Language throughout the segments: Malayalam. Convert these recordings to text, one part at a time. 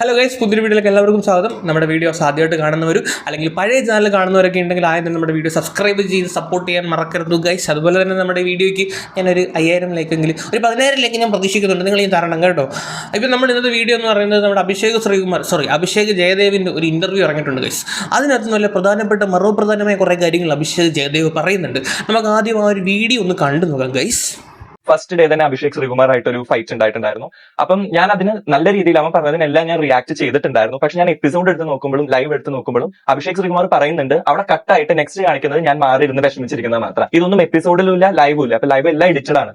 ഹലോ ഗൈസ് പുതിയ വീഡിയോയിലേക്ക് എല്ലാവർക്കും സ്വാഗതം. നമ്മുടെ വീഡിയോസ് ആദ്യമായിട്ട് കാണുന്നവരും അല്ലെങ്കിൽ പഴയ ചാനൽ കാണുന്നവരൊക്കെ ഉണ്ടെങ്കിൽ ആദ്യം നമ്മുടെ വീഡിയോ സബ്സ്ക്രൈബ് ചെയ്ത് സപ്പോർട്ട് ചെയ്യാൻ മറക്കരുത് ഗൈസ് അതുപോലെ തന്നെ നമ്മുടെ വീഡിയോയ്ക്ക് ഞാനൊരു അയ്യായിരം ലൈക്കെങ്കിലും ഒരു പതിനായിരം ലൈക്ക് ഞാൻ പ്രതീക്ഷിക്കുന്നുണ്ട്. നിങ്ങൾ ഈ തരണം കേട്ടോ. ഇപ്പം നമ്മുടെ ഇന്നത്തെ വീഡിയോ എന്ന് പറയുന്നത് നമ്മുടെ അഭിഷേക് ശ്രീകുമാർ സോറി അഭിഷേക് ജയദേവിന്റെ ഒരു ഇന്റർവ്യൂ ഇറങ്ങിയിട്ടുണ്ട് ഗൈസ് അതിനകത്ത് നല്ല പ്രധാനപ്പെട്ട മറുപ്രധാനമായ കുറേ കാര്യങ്ങൾ അഭിഷേക് ജയദേവ് പറയുന്നുണ്ട്. നമുക്ക് ആദ്യം ആ ഒരു വീഡിയോ ഒന്ന് കണ്ടു നോക്കാം ഗൈസ് ഫസ്റ്റ് ഡേ തന്നെ അഭിഷേക് ശ്രീകുമാറായിട്ട് ഒരു ഫൈറ്റ് ഉണ്ടായിട്ടുണ്ടായിരുന്നു. അപ്പം ഞാൻ അതിന് നല്ല രീതിയിൽ അവൻ പറഞ്ഞതിനെല്ലാം ഞാൻ റിയാക്ട് ചെയ്തിട്ടുണ്ടായിരുന്നു. പക്ഷെ ഞാൻ എപ്പിസോഡ് എടുത്ത് നോക്കുമ്പോഴും ലൈവ് എടുത്ത് നോക്കുമ്പോഴും അഭിഷേക് ശ്രീകുമാർ പറയുന്നുണ്ട് അവിടെ കട്ടായിട്ട് നെക്സ്റ്റ് കാണിക്കുന്നത് ഞാൻ മാറി ഇരുന്ന് വിഷമിച്ചിരിക്കുന്നത് മാത്രം. ഇതൊന്നും എപ്പിസോഡിലും ഇല്ല ലൈവും ഇല്ല. അപ്പൊ ലൈവ് എല്ലാം എഡിറ്റഡ് ആണ്.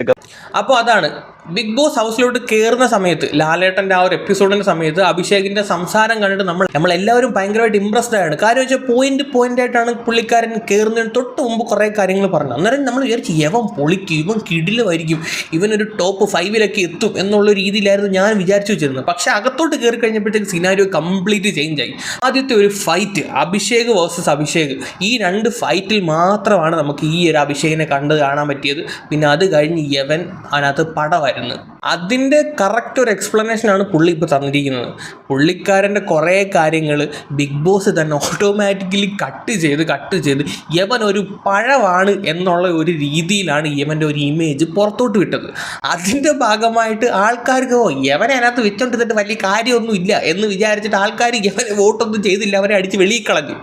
അപ്പോൾ അതാണ്. ബിഗ് ബോസ് ഹൗസിലോട്ട് കയറുന്ന സമയത്ത് ലാലേട്ടന്റെ ആ ഒരു എപ്പിസോഡിന്റെ സമയത്ത് അഭിഷേകിന്റെ സംസാരം കണ്ടിട്ട് നമ്മൾ നമ്മൾ എല്ലാവരും ഭയങ്കരമായിട്ട് ഇമ്പ്രസ്ഡ് ആണ്. കാര്യം വെച്ചാൽ പോയിന്റ് പോയിന്റ് ആയിട്ടാണ് പുള്ളിക്കാരൻ കയറുന്നതിന് തൊട്ട് മുമ്പ് കുറേ കാര്യങ്ങൾ പറഞ്ഞത്. അന്നേരം നമ്മൾ വിചാരിച്ചു യവൻ പൊളിക്കും ഇവൻ കിടിലുമായിരിക്കും. ഇവനൊരു ടോപ്പ് ഫൈവിലൊക്കെ എത്തും എന്നുള്ള രീതിയിലായിരുന്നു ഞാൻ വിചാരിച്ചു വെച്ചിരുന്നത്. പക്ഷേ അകത്തോട്ട് കയറി കഴിഞ്ഞപ്പോഴത്തേക്ക് സിനാരിയോ കംപ്ലീറ്റ് ചേഞ്ച് ആയി. ആദ്യത്തെ ഒരു ഫൈറ്റ് അഭിഷേക് വേഴ്സസ് അഭിഷേക്. ഈ രണ്ട് ഫൈറ്റിൽ മാത്രമാണ് നമുക്ക് ഈ ഒരു അഭിഷേകിനെ കണ്ട് കാണാൻ പറ്റിയത്. പിന്നെ അത് കഴിഞ്ഞ് യവൻ അതിനകത്ത് പടമായിരുന്നു അതിന്റെ കറക്റ്റ് ഒരു എക്സ്പ്ലനേഷനാണ് പുള്ളി ഇപ്പോൾ തന്നിരിക്കുന്നത്. പുള്ളിക്കാരന്റെ കുറേ കാര്യങ്ങൾ ബിഗ് ബോസ് തന്നെ ഓട്ടോമാറ്റിക്കലി കട്ട് ചെയ്ത് കട്ട് ചെയ്ത് യവൻ ഒരു പഴമാണ് എന്നുള്ള ഒരു രീതിയിലാണ് യവന്റെ ഒരു ഇമേജ് പുറത്തോട്ട് വിട്ടത്. അതിന്റെ ഭാഗമായിട്ട് ആൾക്കാർക്ക് ഓ യവനെ അതിനകത്ത് വെച്ചോണ്ടിരുന്നിട്ട് വലിയ കാര്യമൊന്നും ഇല്ല എന്ന് വിചാരിച്ചിട്ട് ആൾക്കാർ യവനെ വോട്ടൊന്നും ചെയ്തില്ല. അവരെ അടിച്ച് വെളിയിൽ കളഞ്ഞു.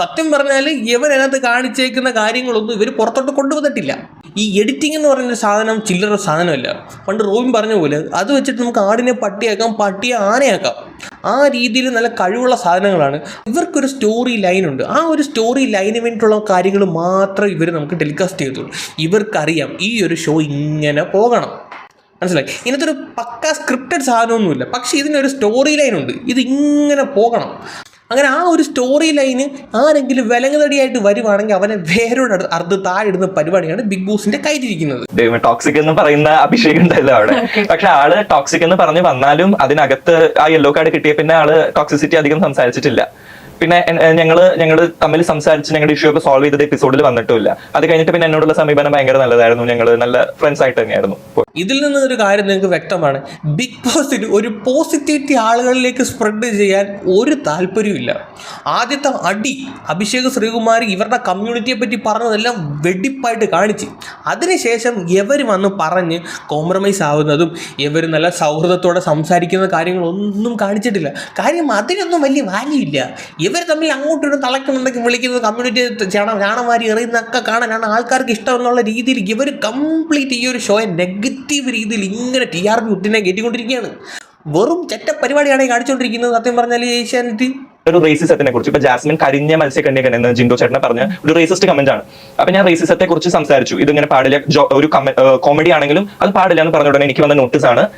സത്യം പറഞ്ഞാൽ ഇവൻ അതിനകത്ത് കാണിച്ചേക്കുന്ന കാര്യങ്ങളൊന്നും ഇവർ പുറത്തോട്ട് കൊണ്ടുവന്നിട്ടില്ല. ഈ എഡിറ്റിംഗ് എന്ന് പറയുന്ന സാധനം ചില്ലറ സാധനമല്ല. പണ്ട് റോബിൻ പറഞ്ഞ പോലെ അത് വെച്ചിട്ട് നമുക്ക് ആടിനെ പട്ടിയാക്കാം പട്ടിയെ ആനയാക്കാം. ആ രീതിയിൽ നല്ല കഴിവുള്ള സാധനങ്ങളാണ്. ഇവർക്കൊരു സ്റ്റോറി ലൈനുണ്ട് ആ ഒരു സ്റ്റോറി ലൈന് വേണ്ടിയിട്ടുള്ള കാര്യങ്ങൾ മാത്രം ഇവർ നമുക്ക് ടെലികാസ്റ്റ് ചെയ്തുള്ളൂ ഇവർക്കറിയാം ഈ ഒരു ഷോ ഇങ്ങനെ പോകണം. മനസ്സിലായി? ഇങ്ങനത്തെ ഒരു പക്ക സ്ക്രിപ്റ്റഡ് സാധനമൊന്നുമില്ല. പക്ഷേ ഇതിനൊരു സ്റ്റോറി ലൈനുണ്ട് ഇങ്ങനെ പോകണം. അങ്ങനെ ആ ഒരു സ്റ്റോറി ലൈന് ആരെങ്കിലും വിലങ്ങതടിയായിട്ട് വരുവാണെങ്കിൽ അവനെ വേരോട് അർദ്ധ താഴെടുന്ന പരിപാടിയാണ് ബിഗ് ബോസിന്റെ കയ്യിലിരിക്കുന്നത്. ടോക്സിക് എന്ന് പറയുന്ന അഭിഷേക് ഉണ്ടല്ലോ അവിടെ. പക്ഷെ ആൾ ടോക്സിക് എന്ന് പറഞ്ഞ് വന്നാലും അതിനകത്ത് ആ യെല്ലോ കാർഡ് കിട്ടിയ പിന്നെ ആൾ ടോക്സിസിറ്റി അധികം സംസാരിച്ചിട്ടില്ല. പിന്നെ ഞങ്ങൾ ഞങ്ങൾ തമ്മിൽ സംസാരിച്ച് ഞങ്ങളുടെ ഇഷ്യൂ ഒക്കെ സോൾവ് ചെയ്തത് എപ്പിസോഡിൽ വന്നിട്ടില്ല അത് കഴിഞ്ഞിട്ട് പിന്നെ എന്നോടുള്ള സമീപനം ഭയങ്കര നല്ലതായിരുന്നു. ഞങ്ങൾ നല്ല ഫ്രണ്ട്സ് ആയിട്ട് തന്നെയായിരുന്നു. ഇതിൽ നിന്ന് ഒരു കാര്യം നിങ്ങൾക്ക് വ്യക്തമാണ്. ബിഗ് ബോസിന് ഒരു പോസിറ്റിവിറ്റി ആളുകളിലേക്ക് സ്പ്രെഡ് ചെയ്യാൻ ഒരു താല്പര്യമില്ല ആദ്യത്തെ അടി അഭിഷേക് ശ്രീകുമാർ ഇവരുടെ കമ്മ്യൂണിറ്റിയെ പറ്റി പറഞ്ഞതെല്ലാം വെടിപ്പായിട്ട് കാണിച്ച്. അതിനുശേഷം ഇവർ വന്ന് പറഞ്ഞ് കോംപ്രമൈസ് ആവുന്നതും ഇവർ നല്ല സൗഹൃദത്തോടെ സംസാരിക്കുന്ന കാര്യങ്ങളൊന്നും കാണിച്ചിട്ടില്ല. കാര്യം അതിനൊന്നും വലിയ വാല്യൂ ഇല്ല. ഇവർ തമ്മിൽ അങ്ങോട്ടും തളക്കുന്നുണ്ടെങ്കിൽ വിളിക്കുന്നത് കമ്മ്യൂണിറ്റി ചാണം ചാണമാരി എറിയുന്നൊക്കെ കാണാനാണ് ആൾക്കാർക്ക് ഇഷ്ടം എന്നുള്ള രീതിയിൽ ഇവർ കംപ്ലീറ്റ് ഈ ഒരു ഷോയെ നെഗറ്റീവ് രീതിയിൽ ഇങ്ങനെ ടി ആർ പി കുട്ടിനെ കയറ്റിക്കൊണ്ടിരിക്കുകയാണ് വെറും ചെറ്റ പരിപാടിയാണ് കാണിച്ചുകൊണ്ടിരിക്കുന്നത് സത്യം പറഞ്ഞാൽ ഏഷ്യാനെറ്റ്. ഒരു റേസിസത്തിനെ കുറിച്ച്. ഇപ്പൊ ജാസ്മിൻ കരിഞ്ഞ മത്സ്യക്കണ്യകൻ എന്ന് ജിൻഡോ ചേട്ടനെ പറഞ്ഞ ഒരു റേസിസ്റ്റ് കമന്റ് ആണ്. അപ്പൊ ഞാൻ റേസിസത്തെ കുറിച്ച് സംസാരിച്ചു. ഇതിങ്ങനെ പാടില്ല. ഒരു കോമഡി ആണെങ്കിലും അത് പാടില്ല എന്ന് പറഞ്ഞ ഉടനെ എനിക്ക് വന്ന നോട്ടീസ് ആണ്.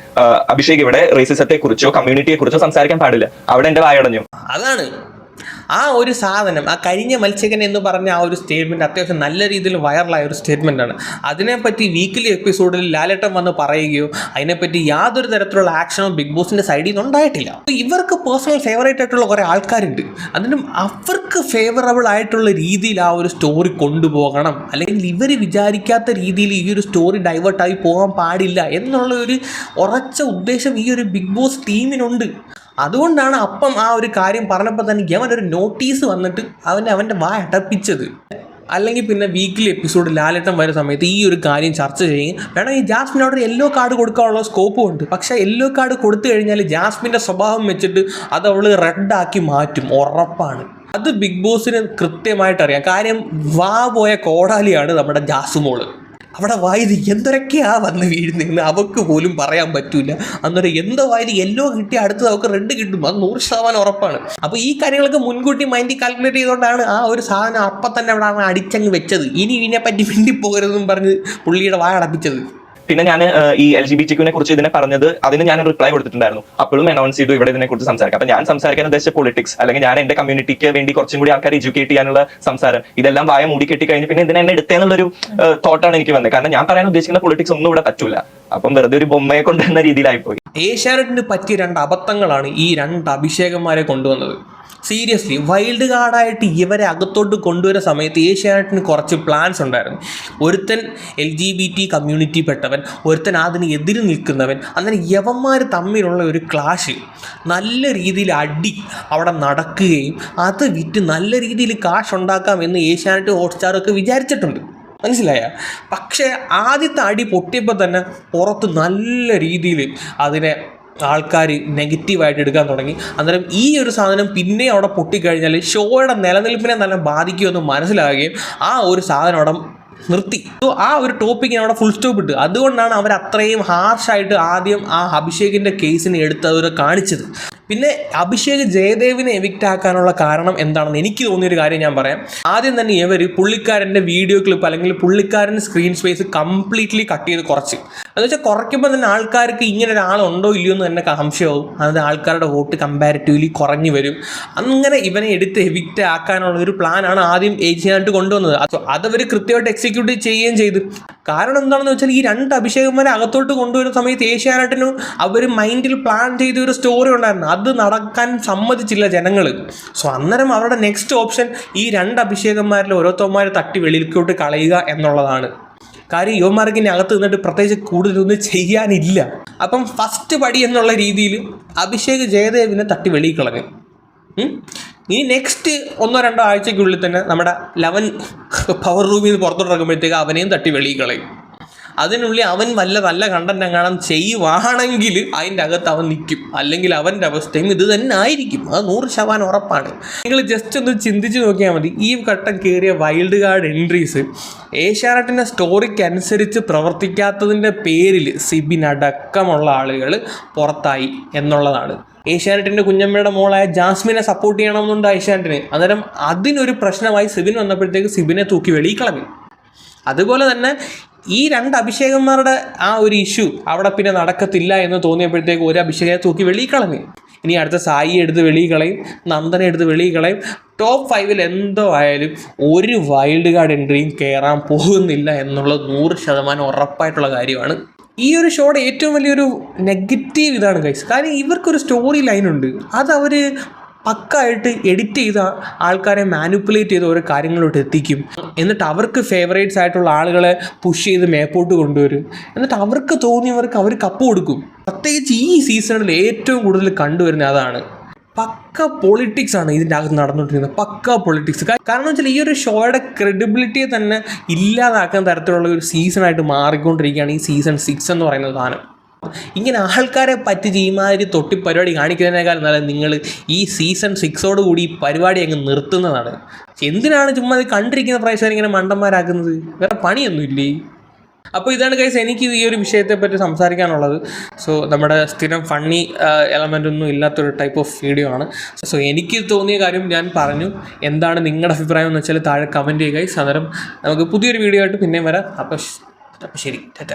അഭിഷേക് ഇവിടെ റേസിസത്തെ കുറിച്ചോ കമ്മ്യൂണിറ്റിയെ കുറിച്ചോ സംസാരിക്കാൻ പാടില്ല. അവിടെ എന്റെ വായടഞ്ഞു. അതാണ്. ആ ഒരു സാധനം ആ കഴിഞ്ഞ മത്സ്യകൻ എന്ന് പറഞ്ഞ ആ ഒരു സ്റ്റേറ്റ്മെന്റ് അത്യാവശ്യം നല്ല രീതിയിൽ വൈറലായ ഒരു സ്റ്റേറ്റ്മെന്റാണ് അതിനെപ്പറ്റി വീക്കിലി എപ്പിസോഡിൽ ലാലേട്ടൻ വന്ന് പറയുകയോ അതിനെപ്പറ്റി യാതൊരു തരത്തിലുള്ള ആക്ഷനോ ബിഗ് ബോസിന്റെ സൈഡിൽ നിന്ന് ഉണ്ടായിട്ടില്ല. ഇവർക്ക് പേഴ്സണൽ ഫേവറേറ്റ് ആയിട്ടുള്ള കുറേ ആൾക്കാരുണ്ട്. അതിനും അവർക്ക് ഫേവറബിൾ ആയിട്ടുള്ള രീതിയിൽ ആ ഒരു സ്റ്റോറി കൊണ്ടുപോകണം. അല്ലെങ്കിൽ ഇവർ വിചാരിക്കാത്ത രീതിയിൽ ഈ ഒരു സ്റ്റോറി ഡൈവേർട്ടായി പോകാൻ പാടില്ല എന്നുള്ള ഒരു ഉറച്ച ഉദ്ദേശം ഈ ഒരു ബിഗ് ബോസ് ടീമിനുണ്ട് അതുകൊണ്ടാണ് അപ്പം ആ ഒരു കാര്യം പറഞ്ഞപ്പോൾ തന്നെ അവൻ ഒരു നോട്ടീസ് വന്നിട്ട് അവനെ അവന്റെ വായ അടപ്പിച്ചത്. അല്ലെങ്കിൽ പിന്നെ വീക്കിലി എപ്പിസോഡ് ലാലേട്ടൻ വരുന്ന സമയത്ത് ഈ ഒരു കാര്യം ചർച്ച ചെയ്യും വേണം ഈ ജാസ്മിനോട് യെല്ലോ കാർഡ് കൊടുക്കാനുള്ള സ്കോപ്പും ഉണ്ട്. പക്ഷേ യെല്ലോ കാർഡ് കൊടുത്തു കഴിഞ്ഞാൽ ജാസ്മിന്റെ സ്വഭാവം വെച്ചിട്ട് അത് അവൾ റെഡാക്കി മാറ്റും. ഉറപ്പാണ്. അത് ബിഗ് ബോസിന് കൃത്യമായിട്ട് അറിയാം. കാര്യം വാ പോയ കോടാലിയാണ് നമ്മുടെ ജാസുമോൾ. അവിടെ വായത് എന്തൊരൊക്കെയാ വന്ന് വീഴുന്നതെന്ന് അവൾക്ക് പോലും പറയാൻ പറ്റൂല. അന്നേരം എന്തോ വായത് യെല്ലോ കിട്ടി അടുത്തത് അവൾക്ക് റെഡ് കിട്ടും. അത് നൂറ് ശതമാനം ഉറപ്പാണ്. അപ്പോൾ ഈ കാര്യങ്ങളൊക്കെ മുൻകൂട്ടി മൈൻഡിൽ കാൽക്കുലേറ്റ് ചെയ്തുകൊണ്ടാണ് ആ ഒരു സാധനം അപ്പം തന്നെ അവിടെ അടിച്ചങ്ങ് വെച്ചത്. ഇനി ഇതിനെപ്പറ്റി മിണ്ടിപ്പോകരുതെന്നും പറഞ്ഞ് പുള്ളിയുടെ വായ അടപ്പിച്ചത് പിന്നെ ഞാൻ ഈ എൽ ജി ബി ടിക്കുനെ കുറിച്ച് ഇതിനെ പറഞ്ഞത് അതിന് ഞാൻ റിപ്ലൈ കൊടുത്തിട്ടുണ്ടായിരുന്നു. അപ്പോഴും അനൗൺസ് ചെയ്തു ഇവിടെ ഇതിനെ കുറിച്ച് സംസാരിക്കാം അപ്പൊ ഞാൻ സംസാരിക്കാൻ ഉദ്ദേശിച്ച പൊളിറ്റിക്സ് അല്ലെങ്കിൽ ഞാൻ എന്റെ കമ്മ്യൂണിറ്റിക്ക് വേണ്ടി കുറച്ചും കൂടി ആൾക്കാരെ എഡ്യൂക്കേറ്റ് ചെയ്യാനുള്ള സംസാരം ഇതെല്ലാം വായ മൂടി കെട്ടി കഴിഞ്ഞ് പിന്നെ ഇതിനെ എന്നെ എടുത്തേന്നുള്ളൊരു തോട്ടാണ് എനിക്ക് വന്നത്. കാരണം ഞാൻ പറയാൻ ഉദ്ദേശിക്കുന്ന പൊളിറ്റിക്സ് ഒന്നും ഇവിടെ പറ്റൂല. അപ്പം വെറുതെ ഒരു ബൊമ്മയെ കൊണ്ടുവന്ന രീതിയിലായിപ്പോയി. ഏഷ്യാനെറ്റിന് പറ്റിയ രണ്ട് അബദ്ധങ്ങളാണ് ഈ രണ്ട് അഭിഷേകന്മാരെ കൊണ്ടുവന്നത്. സീരിയസ്ലി വൈൽഡ് കാർഡായിട്ട് ഇവരെ അകത്തോട്ട് കൊണ്ടുവരുന്ന സമയത്ത് ഏഷ്യാനെറ്റിന് കുറച്ച് പ്ലാൻസ് ഉണ്ടായിരുന്നു. ഒരുത്തൻ L G B T community പെട്ടവൻ ഒരുത്തൻ അതിന് എതിര് നിൽക്കുന്നവൻ അങ്ങനെ യവന്മാർ തമ്മിലുള്ള ഒരു ക്ലാഷ് നല്ല രീതിയിൽ അടി അവിടെ നടക്കുകയും അത് വിറ്റ് നല്ല രീതിയിൽ കാശ് ഉണ്ടാക്കാം എന്ന് ഏഷ്യാനെറ്റ് ഹോട്ട്സ്റ്റാറൊക്കെ വിചാരിച്ചിട്ടുണ്ട്. മനസ്സിലായ? പക്ഷേ ആദ്യത്തെ അടി പൊട്ടിയപ്പോൾ തന്നെ പുറത്ത് നല്ല രീതിയിൽ അതിനെ ആൾക്കാർ നെഗറ്റീവായിട്ട് എടുക്കാൻ തുടങ്ങി. അന്നേരം ഈ ഒരു സാധനം പിന്നെ അവിടെ പൊട്ടിക്കഴിഞ്ഞാൽ ഷോയുടെ നിലനിൽപ്പിനെ നല്ല ബാധിക്കുമെന്ന് മനസ്സിലാകുകയും ആ ഒരു സാധനം അവിടെ നിർത്തി. സോ ആ ഒരു ടോപ്പിക്കിന് അവിടെ ഫുൾ സ്റ്റോപ്പ് ഇട്ട്. അതുകൊണ്ടാണ് അവർ അത്രയും ഹാർഷായിട്ട് ആദ്യം ആ അഭിഷേകിന്റെ കേസിനെ എടുത്ത് അവർ കാണിച്ചത്. പിന്നെ അഭിഷേക് ജയദേവിനെ എവിക്റ്റ് ആക്കാനുള്ള കാരണം എന്താണെന്ന് എനിക്ക് തോന്നിയൊരു കാര്യം ഞാൻ പറയാം. ആദ്യം തന്നെ ഇവർ പുള്ളിക്കാരന്റെ വീഡിയോ ക്ലിപ്പ് അല്ലെങ്കിൽ പുള്ളിക്കാരന്റെ സ്ക്രീൻ സ്പേസ് കംപ്ലീറ്റ്ലി കട്ട് ചെയ്ത് കുറച്ച്. എന്ന് വെച്ചാൽ കുറയ്ക്കുമ്പോൾ തന്നെ ആൾക്കാർക്ക് ഇങ്ങനെ ഒരാളുണ്ടോ ഇല്ലയോ എന്ന് തന്നെ സംശയമാവും. അത് ആൾക്കാരുടെ വോട്ട് കമ്പാരിറ്റീവ്ലി കുറഞ്ഞു വരും. അങ്ങനെ ഇവനെ എടുത്ത് എവിക്റ്റ് ആക്കാനുള്ള ഒരു പ്ലാനാണ് ആദ്യം ഏജിയായിട്ട് കൊണ്ടുവന്നത്. അത് അതവർ കൃത്യമായിട്ട് എക്സിക്യൂട്ട് ചെയ്യുകയും ചെയ്തു. കാരണം എന്താണെന്ന് വെച്ചാൽ ഈ രണ്ട് അഭിഷേകന്മാരെ അകത്തോട്ട് കൊണ്ടുവരുന്ന സമയത്ത് ഏഷ്യാനെറ്റിന് അവർ മൈൻഡിൽ പ്ലാൻ ചെയ്ത ഒരു സ്റ്റോറി ഉണ്ടായിരുന്നു. അത് നടക്കാൻ സമ്മതിച്ചില്ല ജനങ്ങൾ സോ അന്നേരം അവരുടെ നെക്സ്റ്റ് ഓപ്ഷൻ ഈ രണ്ട് അഭിഷേകന്മാരിൽ ഓരോരുത്തന്മാരെ തട്ടി വെളിയിലോട്ട് കളയുക എന്നുള്ളതാണ്. കാര്യം യുവമാർക്ക് ഇനി അകത്ത് നിന്നിട്ട് പ്രത്യേകിച്ച് കൂടുതലൊന്നും ചെയ്യാനില്ല. അപ്പം ഫസ്റ്റ് പടി എന്നുള്ള രീതിയിൽ അഭിഷേക് ജയദേവിനെ തട്ടി വെളിയിൽ കളഞ്ഞു. ഇനി നെക്സ്റ്റ് ഒന്നോ രണ്ടോ ആഴ്ചയ്ക്കുള്ളിൽ തന്നെ നമ്മുടെ ലെവൻ പവർ റൂമിൽ നിന്ന് പുറത്തോട്ട് ഇറങ്ങുമ്പോഴത്തേക്ക് അവനെയും തട്ടി വെളിയിൽ കളയും. അതിനുള്ളിൽ അവൻ വല്ല നല്ല കണ്ടന്റ് എങ്ങാനും ചെയ്യുവാണെങ്കിൽ അതിന്റെ അകത്ത് അവൻ നിൽക്കും. അല്ലെങ്കിൽ അവന്റെ അവസ്ഥയും ഇത് തന്നെ ആയിരിക്കും. അത് നൂറ് ശതമാനം ഉറപ്പാണ്. നിങ്ങൾ ജസ്റ്റ് ഒന്ന് ചിന്തിച്ച് നോക്കിയാൽ മതി. ഈ ഘട്ടം കയറിയ വൈൽഡ് കാർഡ് എൻട്രീസ് ഏഷ്യാനെറ്റിന്റെ സ്റ്റോറിക്ക് അനുസരിച്ച് പ്രവർത്തിക്കാത്തതിന്റെ പേരിൽ സിബിൻ അടക്കമുള്ള ആളുകൾ പുറത്തായി എന്നുള്ളതാണ്. ഏഷ്യാനെറ്റിന്റെ കുഞ്ഞമ്മയുടെ മോളായ ജാസ്മിനെ സപ്പോർട്ട് ചെയ്യണമെന്നുണ്ട് ഏഷ്യാനെറ്റിന്. അന്നേരം അതിനൊരു പ്രശ്നമായി സിബിൻ വന്നപ്പോഴത്തേക്ക് സിബിനെ തൂക്കി വെളിയിൽ കളഞ്ഞു. അതുപോലെ തന്നെ ഈ രണ്ട് അഭിഷേകന്മാരുടെ ആ ഒരു ഇഷ്യൂ അവിടെ പിന്നെ നടക്കത്തില്ല എന്ന് തോന്നിയപ്പോഴത്തേക്ക് ഒരു അഭിഷേകനെ തൂക്കി വെളിയിൽ കളഞ്ഞു ഇനി അടുത്ത സായി എടുത്ത് വെളിയിൽ കളയും നന്ദനെ എടുത്ത് വെളിയിൽ കളയും ടോപ്പ് ഫൈവിൽ എന്തോ ആയാലും ഒരു വൈൽഡ് കാർഡ് എൻട്രിയും കയറാൻ പോകുന്നില്ല എന്നുള്ളത് നൂറ് ശതമാനം ഉറപ്പായിട്ടുള്ള കാര്യമാണ്. ഈ ഒരു ഷോയുടെ ഏറ്റവും വലിയൊരു നെഗറ്റീവ് ഇതാണ് കൈസ് കാരണം ഇവർക്കൊരു സ്റ്റോറി ലൈൻ ഉണ്ട്. അത് അവർ പക്കായിട്ട് എഡിറ്റ് ചെയ്ത ആൾക്കാരെ മാനിപ്പുലേറ്റ് ചെയ്ത് ഓരോ കാര്യങ്ങളോട്ട് എത്തിക്കും. എന്നിട്ട് അവർക്ക് ഫേവറേറ്റ്സ് ആയിട്ടുള്ള ആളുകളെ പുഷ് ചെയ്ത് മേപ്പോട്ട് കൊണ്ടുവരും. എന്നിട്ട് അവർക്ക് തോന്നിയവർക്ക് അവർ കപ്പ് കൊടുക്കും. പ്രത്യേകിച്ച് ഈ സീസണിൽ ഏറ്റവും കൂടുതൽ കണ്ടുവരുന്ന അതാണ്. പക്ക പൊളിറ്റിക്സ് ആണ് ഇതിന്റെ അകത്ത് നടന്നുകൊണ്ടിരിക്കുന്നത്. പക്ക പൊളിറ്റിക്സ് കാരണം വെച്ചാൽ ഈ ഒരു ഷോയുടെ ക്രെഡിബിലിറ്റിയെ തന്നെ ഇല്ലാതാക്കാൻ തരത്തിലുള്ള ഒരു സീസണായിട്ട് മാറിക്കൊണ്ടിരിക്കുകയാണ് ഈ സീസൺ സിക്സ് എന്ന് പറയുന്ന സാധനം. ഇങ്ങനെ ആൾക്കാരെ പറ്റിച്ച് ഇമാതിരി മാതിരി തൊട്ടി പരിപാടി കാണിക്കുന്നതിനേക്കാൾ നല്ല നിങ്ങൾ ഈ സീസൺ സിക്സോട് കൂടി ഈ പരിപാടി അങ്ങ് നിർത്തുന്നതാണ്. എന്തിനാണ് ചുമ്മാ കണ്ടിരിക്കുന്ന പ്രേക്ഷകർ ഇങ്ങനെ മണ്ടന്മാരാക്കുന്നത്? വേറെ പണിയൊന്നുമില്ലേ അപ്പോൾ ഇതാണ് കൈസ് എനിക്ക് ഈ ഒരു വിഷയത്തെ പറ്റി സംസാരിക്കാനുള്ളത്. സോ നമ്മുടെ സ്ഥിരം ഫണ്ണി എലമെന്റ് ഒന്നും ഇല്ലാത്തൊരു ടൈപ്പ് ഓഫ് വീഡിയോ ആണ്. സോ എനിക്ക് തോന്നിയ കാര്യം ഞാൻ പറഞ്ഞു. എന്താണ് നിങ്ങളുടെ അഭിപ്രായം എന്ന് വെച്ചാൽ താഴെ കമന്റ് ചെയ്യുക ഗൈസ് അന്നേരം നമുക്ക് പുതിയൊരു വീഡിയോ ആയിട്ട് പിന്നെയും വരാം. അപ്പോൾ അപ്പോൾ ശരി ടാറ്റ.